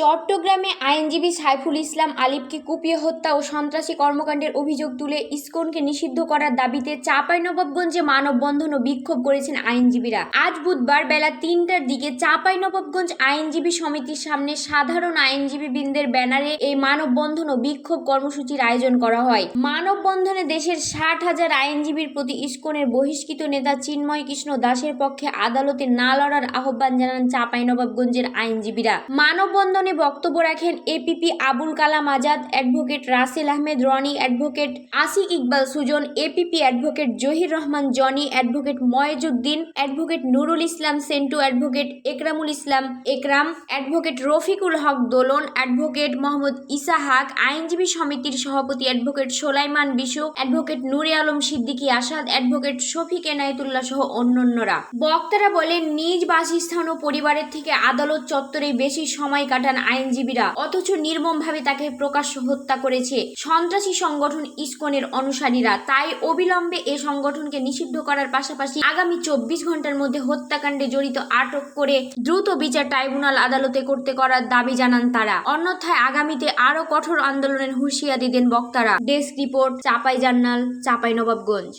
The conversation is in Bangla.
চট্টগ্রামে আইনজীবী সাইফুল ইসলাম আলিফকে কুপিয়ে হত্যা ও সন্ত্রাসী কর্মকাণ্ডের অভিযোগ তুলে ইসকনকে নিষিদ্ধ করার দাবিতে চাঁপাইনবাবগঞ্জে মানববন্ধন ও বিক্ষোভ করেছেন আইনজীবীরা। আজ বুধবার বেলা তিনটার দিকে চাঁপাইনবাবগঞ্জ আইনজীবী সমিতির সামনে সাধারণ আইনজীবী বৃন্দের ব্যানারে এই মানববন্ধন ও বিক্ষোভ কর্মসূচির আয়োজন করা হয়। মানববন্ধনে দেশের ষাট হাজার আইনজীবীর প্রতি ইসকনের বহিষ্কৃত নেতা চিন্ময় কৃষ্ণ দাসের পক্ষে আদালতে না লড়ার আহ্বান জানান চাঁপাইনবাবগঞ্জের আইনজীবীরা। মানববন্ধনে বক্তব্য রাখেন APP Abul Kalam Azad, advocate Rasel Ahmed Roni, advocate Asik Iqbal Sujon APP advocate Zahir Rahman Jony, advocate Moyezuddin advocate Nurul Islam Sentu, advocate Ekramul Islam Ekram, advocate Rafiqul Haque Dolon, advocate Mohammad Isa Haq, আইনজীবী সমিতির সভাপতি, advocate Solaiman Bishu, advocate Nure Alam Siddiqui Asad, advocate Shafiq Enayetullah সহ অন্যান্যরা। বক্তারা বলেন, নিজ বাসস্থান ও পরিবারের থেকে আদালত চত্বরে বেশি সময় কাটান আইনজীবীরা। অথচ নির্মমভাবে তাকে প্রকাশ্য হত্যা করেছে সন্ত্রাসী সংগঠন ইসকনের অনুসারীরা। তাই অবিলম্বে এ সংগঠনকে নিষিদ্ধ করার পাশাপাশি আগামী চব্বিশ ঘণ্টার মধ্যে হত্যাকাণ্ডে জড়িত আটক করে দ্রুত বিচার ট্রাইব্যুনাল আদালতে করতে করার দাবি জানান তারা। অন্যথায় আগামীতে আরও কঠোর আন্দোলনের হুঁশিয়ারি দেন বক্তারা। ডেস্ক রিপোর্ট, চাপাই জান্নাল চাপাই নবাবগঞ্জ।